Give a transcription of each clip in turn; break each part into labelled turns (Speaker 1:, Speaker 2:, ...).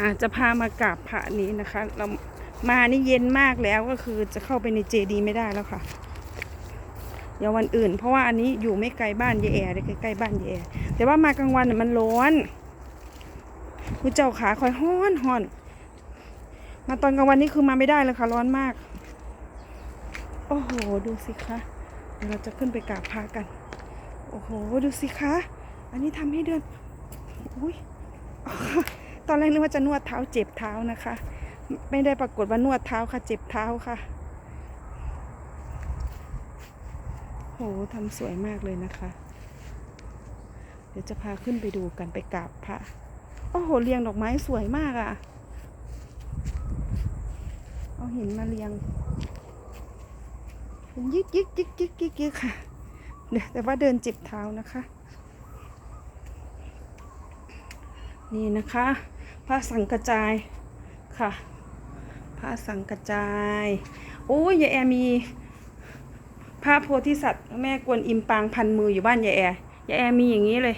Speaker 1: อาจจะพามากราบพระนี้นะคะ เรามานี่เย็นมากแล้วก็คือจะเข้าไปในเจดีย์ไม่ได้แล้วค่ะ เดี๋ยววันอื่น เพราะว่าอันนี้อยู่ไม่ไกลบ้านยายแอร์เลยใกล้ๆบ้านยายแอร์แต่ว่ามากลางวันน่ะมันร้อนคุณเจ้าขาคอยห้อนห้อน มาตอนกลางวันนี่คือมาไม่ได้เลยค่ะ ร้อนมาก โอ้โห ดูสิคะเดี๋ยวเราจะขึ้นไปกราบพระกัน โอ้โห ดูสิคะ อันนี้ทำให้เดิน อุ้ย ตอนแรกนึกว่าจะนวดเท้าเจ็บเท้านะคะ ไม่ได้ปรากฏว่านวดเท้าค่ะ เจ็บเท้าค่ะ โหทำสวยมากเลยนะคะ เดี๋ยวจะพาขึ้นไปดูกันไปกราบพระโอ้โหเรียงดอกไม้สวยมากอะ่ะ เอาหินมาเรียงเป็นยิกยิกยิกยิกยิกยิกค่ะ เดี๋ยวแต่ว่าเดินเจ็บเท้านะคะ นี่นะคะ พระสังกระจายค่ะพระสังกระจายโอ้ยยายแอมีพระโพธิสัตว์แม่กวนอิมปางพันมืออยู่บ้านยายแอร์ยายแอร์มีอย่างนี้เลย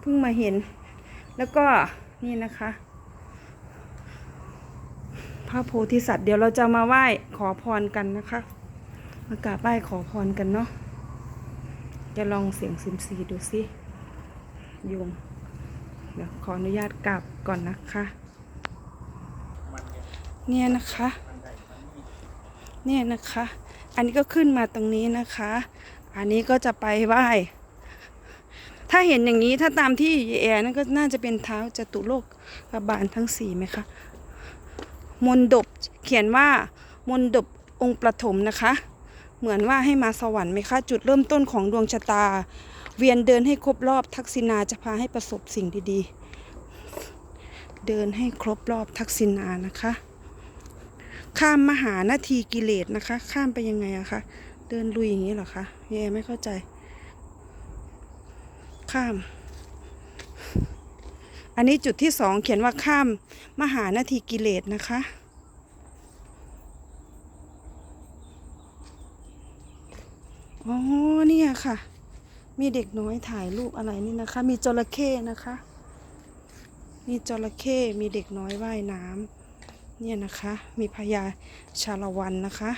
Speaker 1: เพิ่งมาเห็น แล้วก็นี่นะคะ พระโพธิสัตว์เดี๋ยวเราจะมาไหว้ขอพรกันนะคะมากราบไหว้ขอพรกันเนาะ จะลองเสียงซิมซีดูสิโยม เดี๋ยวขออนุญาตกลับก่อนนะคะ เนี่ยนะคะ เนี่ยนะคะ อันนี้ก็ขึ้นมาตรงนี้นะคะ อันนี้ก็จะไปไหว้ถ้าเห็นอย่างนี้ถ้าตามที่แอร์นั่นก็น่าจะเป็นเท้าจตุโลกกบาลทั้งสี่ไหมคะมนดบเขียนว่ามนดบองค์ประถมนะคะ เหมือนว่าให้มาสวรรค์ไหมคะ จุดเริ่มต้นของดวงชะตา เวียนเดินให้ครบรอบทักษิณาจะพาให้ประสบสิ่งดีๆ เดินให้ครบรอบทักษิณานะคะ ข้ามมหานาทีกิเลสนะคะ ข้ามไปยังไงอะคะเดินลุยอย่างนี้เหรอคะแย่ไม่เข้าใจ ข้าม อันนี้จุดที่สองเขียนว่าข้ามมหานาทีกิเลสนะคะอ๋อเนี่ยค่ะ มีเด็กน้อยถ่ายรูปอะไรนี่นะคะ มีจระเข้นะคะ มีจระเข้มีเด็กน้อยว่ายน้ำเนี่ยนะคะ มีพญาชาละวันนะคะ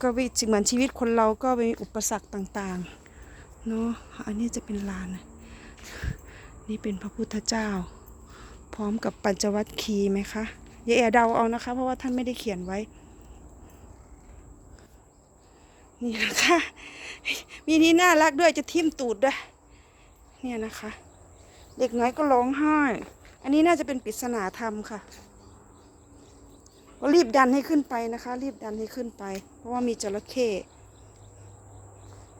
Speaker 1: ก็วิเหมือนชีวิตคนเราก็มีอุปสรรคต่างๆเนาะอันนี้จะเป็นลานนะนี่เป็นพระพุทธเจ้า พร้อมกับปัญจวัคคีย์ไหมคะอย่าแอเดาเอานะคะ เพราะว่าท่านไม่ได้เขียนไว้ นี่นะคะ มีนี่น่ารักด้วยจะทิ่มตูดด้วย เนี่ยนะคะ เด็กน้อยก็ร้องไห้ อันนี้น่าจะเป็นปริศนาธรรมค่ะ ก็รีบดันให้ขึ้นไปนะคะ รีบดันให้ขึ้นไป เพราะว่ามีจระเข้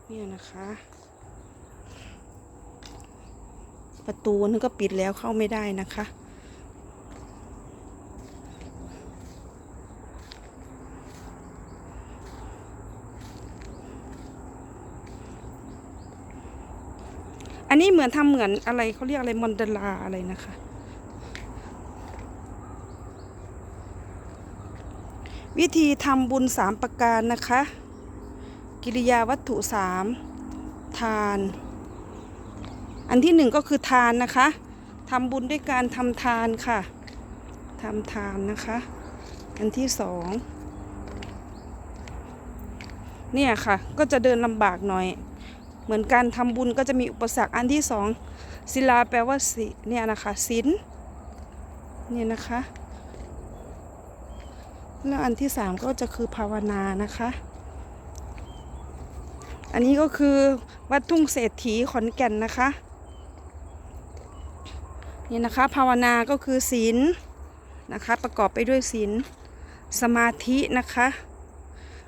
Speaker 1: เนี่ยนะคะ ประตูนั่นก็ปิดแล้วเข้าไม่ได้นะคะ อันนี้เหมือนทำเหมือนอะไรเขาเรียกอะไรมอนดลาอะไรนะคะ วิธีทำบุญสามประการนะคะ กิริยาวัตถุสามทาน อันที่หนึ่งก็คือทานนะคะทำบุญด้วยการทำทานค่ะทำทานนะคะ อันที่สองเนี่ยค่ะ ก็จะเดินลำบากหน่อย เหมือนการทำบุญก็จะมีอุปสรรคอันที่สองศิลาแปลว่าสิเนี่ยนะคะศีลเนี่ยนะคะแล้วอันที่สามก็จะคือภาวนานะคะ อันนี้ก็คือวัดทุ่งเศรษฐีขอนแก่นนะคะนี่นะคะภาวนาก็คือศีลนะคะประกอบไปด้วยศีลสมาธินะคะ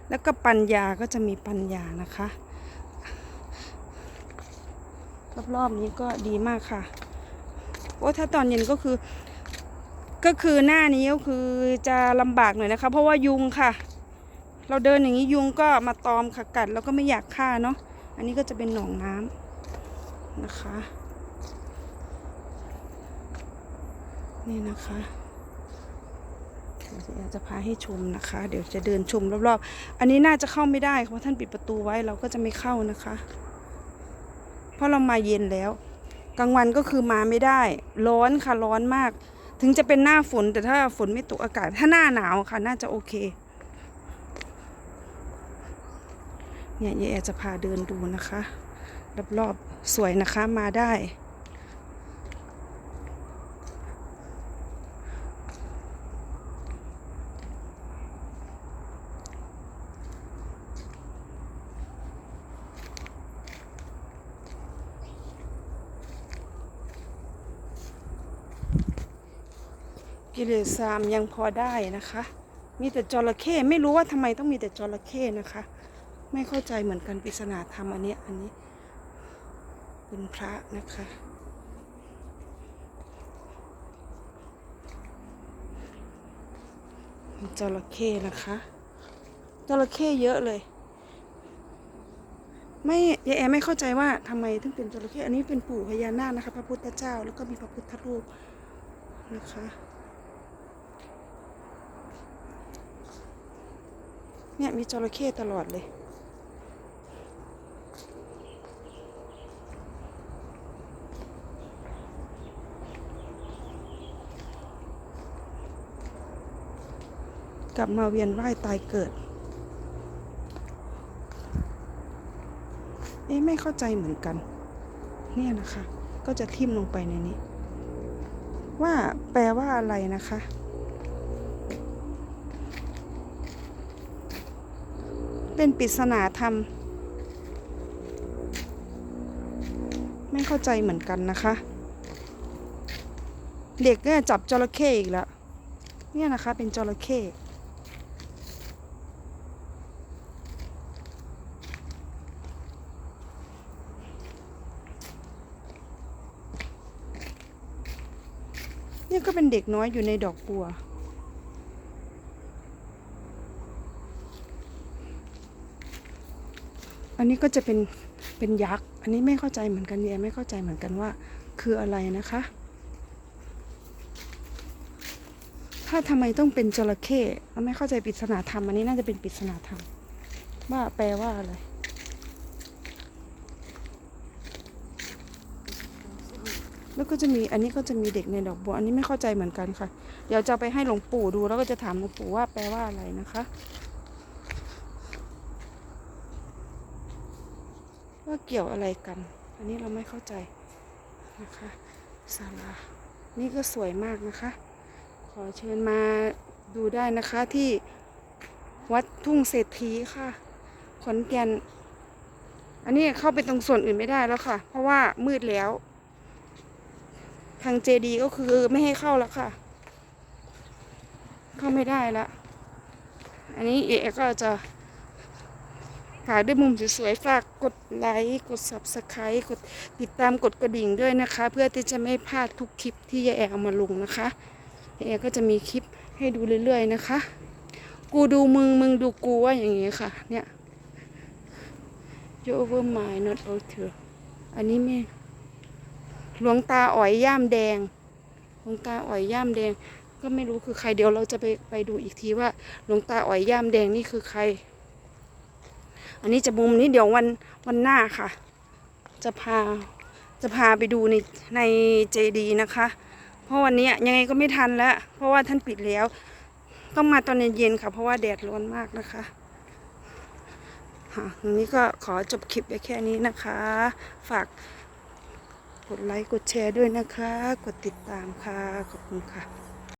Speaker 1: แล้วก็ปัญญาก็จะมีปัญญานะคะ รอบๆนี้ก็ดีมากค่ะ โอ้ถ้าตอนเย็นก็คือ ก็คือหน้านี้ก็คือจะลำบากหน่อยนะคะ เพราะว่ายุงค่ะ เราเดินอย่างนี้ยุงก็มาตอมค่ะกัด แล้วก็ไม่อยากฆ่าเนาะอันนี้ก็จะเป็นหนองน้ำนะคะ นี่นะคะเดี๋ยวจะพาให้ชมนะคะ เดี๋ยวจะเดินชมรอบๆ อันนี้น่าจะเข้าไม่ได้เพราะท่านปิดประตูไว้เราก็จะไม่เข้านะคะ เพราะเรามาเย็นแล้ว กลางวันก็คือมาไม่ได้ ร้อนค่ะร้อนมาก ถึงจะเป็นหน้าฝนแต่ถ้าฝนไม่ตกอากาศ ถ้าหน้าหนาวค่ะน่าจะโอเค เนี่ยยายแอจะพาเดินดูนะคะรอบๆสวยนะคะมาได้ กิเลสามยังพอได้นะคะ มีแต่จระเข้ไม่รู้ว่าทำไมต้องมีแต่จระเข้นะคะ ไม่เข้าใจเหมือนกันปริศนาธรรมอันนี้อันนี้ เป็นพระนะคะจระเข้นะคะจระเข้เยอะเลย ไม่ยายแอไม่เข้าใจว่าทำไมถึงเป็นจระเข้อันนี้เป็นปู่พญานาคนะคะ พระพุทธเจ้าแล้วก็มีพระพุทธรูปนะคะ เนี่ยมีจระเข้ตลอดเลย กลับมาเวียนว่ายตายเกิด เอ๊ะไม่เข้าใจเหมือนกัน เนี่ยนะคะ ก็จะทิ่มลงไปในนี้ ว่าแปลว่าอะไรนะคะ เป็นปริศนาธรรม ไม่เข้าใจเหมือนกันนะคะ เด็กเนี่ยจับจระเข้อีกแล้ว เนี่ยนะคะเป็นจระเข้เนี่ยก็เป็นเด็กน้อยอยู่ในดอกบัว อันนี้ก็จะเป็นเป็นยักษ์ อันนี้ไม่เข้าใจเหมือนกันเยไม่เข้าใจเหมือนกันว่า คืออะไรนะคะ ถ้าทำไมต้องเป็นจระเข้เราไม่เข้าใจปริศนาธรรม อันนี้น่าจะเป็นปริศนาธรรม ว่าแปลว่าอะไรแล้วก็จะมีอันนี้ก็จะมีเด็กในดอกบัวอันนี้ไม่เข้าใจเหมือนกันค่ะ เดี๋ยวจะไปให้หลวงปู่ดูแล้วก็จะถามหลวงปู่ว่าแปลว่าอะไรนะคะ ว่าเกี่ยวอะไรกัน อันนี้เราไม่เข้าใจนะคะศาลานี่ก็สวยมากนะคะ ขอเชิญมาดูได้นะคะที่วัดทุ่งเศรษฐีค่ะ ขอนแก่น อันนี้เข้าไปตรงส่วนอื่นไม่ได้แล้วค่ะ เพราะว่ามืดแล้ว ทางเจดีก็คือไม่ให้เข้าแล้วค่ะ เข้าไม่ได้ละ อันนี้เอกก็จะ ถ่ายด้วยมุมสวยๆฝากกดไลค์กด subscribe กดติดตามกดกระดิ่งด้วยนะคะ เพื่อที่จะไม่พลาดทุกคลิปที่ยายแอร์เอามาลงนะคะยายแอร์ก็จะมีคลิปให้ดูเรื่อยๆนะคะ กูดูมึงมึงดูกูว่าอย่างงี้ค่ะ เนี่ย you over my not alter อันนี้ไม่หลวงตาอ๋อยย่ามแดงหลวงตาอ๋อยย่ามแดง ก็ไม่รู้คือใครเดี๋ยวเราจะไปไปดูอีกทีว่าหลวงตาอ๋อยย่ามแดงนี่คือใคร อันนี้จะมุมนี้เดี๋ยววันวันหน้าค่ะ จะพาจะพาไปดูในในเจดีนะคะ เพราะวันนี้ยังไงก็ไม่ทันแล้ว เพราะว่าท่านปิดแล้ว ต้องมาตอนเย็นๆค่ะ เพราะว่าแดดร้อนมากนะคะค่ะวันนี้ก็ขอจบคลิปไปแค่นี้นะคะ ฝากกดไลค์กดแชร์ด้วยนะคะ กดติดตามค่ะ ขอบคุณค่ะ